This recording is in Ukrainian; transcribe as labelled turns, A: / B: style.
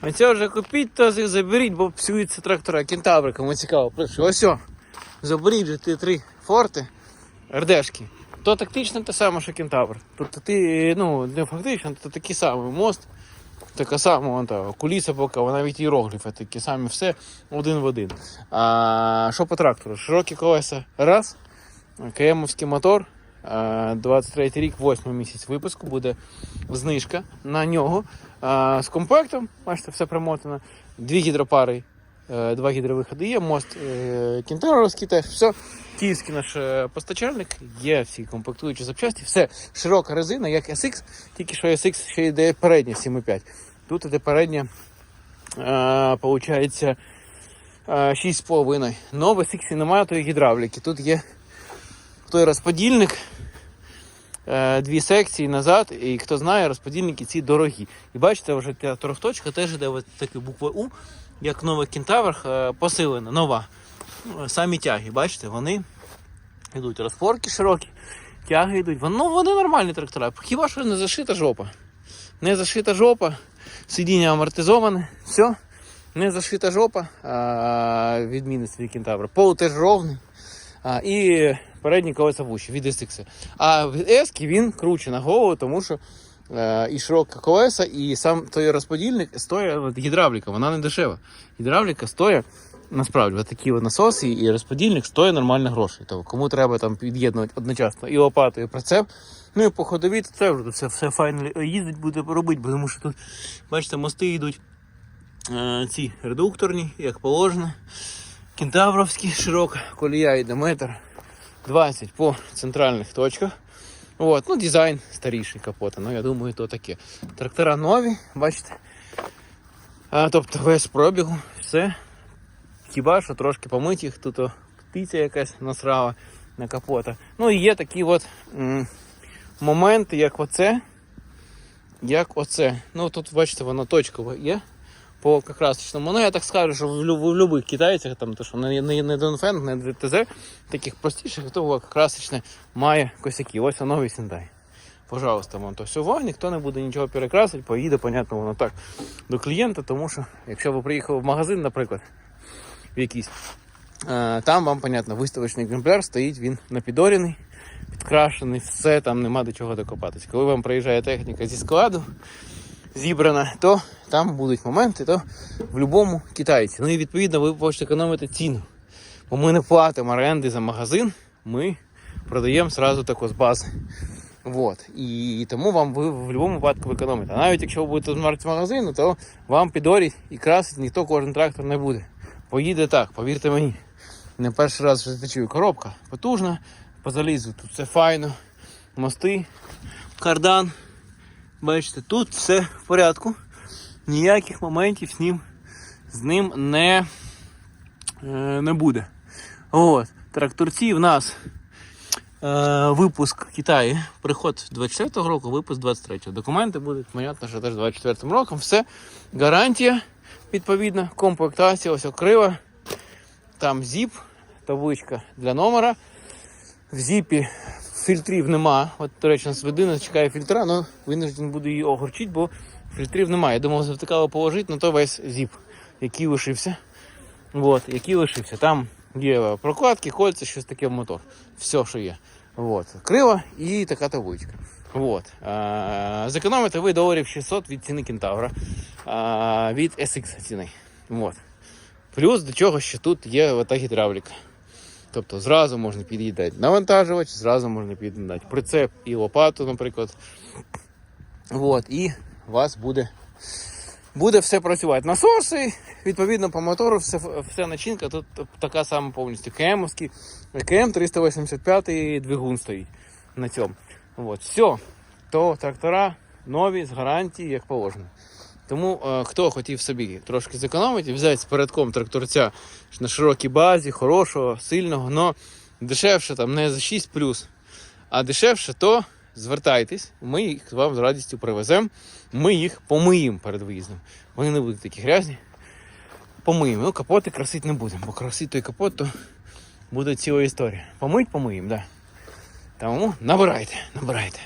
A: А це вже купіть та заберіть, бо псуються трактора. Кентаври, кому цікаво. Ось о, заберіть же ті три форти, РДшки. То тактично те саме, що кентавр. Тобто ти, ну, не фактично, то такий самий мост, така сама вон та, куліса поки, навіть іерогліфи такі самі, все один в один. А що по трактору? Широкі колеса раз, КМовський мотор. А, 23 рік, 8 місяць випуску буде знижка на нього. З комплектом, бачите, все примотано. Дві гідропари, е, два гідровиходи є, мост е, кінтеровський теж, все. Київський наш е, постачальник, є всі комплектуючі запчасті, все широка резина, як SX, тільки що SX ще йде передня 7,5. Тут іде передня, е, е, 6,5. Но в SX немає тої гідравліки. Тут є той розподільник, е, дві секції назад, і хто знає, розподільники ці дорогі. І бачите, вже ця торохточка теж йде ось таке буква У, як нова кентавр, е, посилена, нова. Ну, Самі тяги, бачите, вони йдуть розпорки широкі, тяги йдуть. Ну, вони нормальні трактора. Хіба що не зашита жопа. Не зашита жопа, сидіння амортизоване, все. Не зашита жопа, а, відмінність від кентавра. Пол теж ровний. А, і передні колеса вущі від SX. А від S він круче на голову, тому що е, і широка колеса, і сам той розподільник стоїть гідравліка, вона не дешева. Гідравліка стоїть. Насправді, от такі насоси і розподільник стоїть нормально грошей. Тобто, кому треба там під'єднувати одночасно і лопату, і прицеп. Ну і по ходові, то це вже все, все файно їздить буде робити, бо тому що тут, бачите, мости йдуть е, ці редукторні, як положено. Кентавровський широка колія йде метр 20 по центральних точках. От, ну, дизайн старіший капота, ну я думаю, то таке. Трактора нові, бачите. А, тобто весь пробігу, все. Хіба що трошки помить їх, тут о, птиця якась насрала на капота. Ну і є такі от м, моменти, як оце. Як оце. Ну тут бачите, воно точкове є по красочному. Ну я так скажу, що в, любих китайцях, там, то, що не, не, не Донфенг, не ДТЗ, таких простіших, то красочне має косяки. Ось новий Сендай. Пожалуйста, вон то всього, ніхто не буде нічого перекрасити, поїде, понятно, воно так до клієнта, тому що якщо ви приїхали в магазин, наприклад, в якийсь, там вам, понятно, виставочний екземпляр стоїть, він напідоріний, підкрашений, все, там нема до чого докопатись. Коли вам приїжджає техніка зі складу, зібрана, то там будуть моменти, то в будь-якому китайці. Ну і відповідно ви хочете економити ціну. Бо ми не платимо оренди за магазин, ми продаємо сразу тако з бази. Вот. І тому вам ви в будь-якому випадку економите. А навіть якщо ви будете з магазину, то вам підоріть і красить ніхто кожен трактор не буде. Поїде так, повірте мені. Не перший раз вже чую. Коробка потужна, по залізу тут все файно. Мости, кардан. Бачите, тут все в порядку. Ніяких моментів з ним, з ним не, е, не буде. От. Тракторці в нас е, випуск в Китаї, приход 24-го року, випуск 23-го. Документи будуть, понятно, що теж 24-м роком. Все. Гарантія, відповідно, комплектація, ось окрива. Там зіп, табличка для номера. В зіпі фільтрів нема. От, до речі, нас людина чекає фільтра, але винужден буду її огорчити, бо фільтрів немає. Я думав, завтикало положити, на то весь зіп, який лишився. От, який лишився. Там є прокладки, кольця, щось таке в мотор. Все, що є. От. Крила і така табличка. От. Зекономите ви доларів 600 від ціни кентавра, від SX ціни. От. Плюс до чого ще тут є ота гідравліка. Тобто зразу можна під'їдати навантажувач, зразу можна під'їдати прицеп і лопату, наприклад. От, і у вас буде, буде все працювати. Насоси, відповідно, по мотору все, вся начинка тут така сама повністю. КМовський, КМ 385 двигун стоїть на цьому. От, все. То трактора нові з гарантії, як положено. Тому е, хто хотів собі трошки зекономити, взяти з передком тракторця на широкій базі, хорошого, сильного, но дешевше там не за 6 а дешевше, то звертайтесь, ми їх вам з радістю привеземо. Ми їх помиємо перед виїздом. Вони не будуть такі грязні. Помиємо. Ну, капоти красити не будемо, бо красити той капот, то буде ціла історія. Помить, помиємо, так. Да. Тому набирайте, набирайте.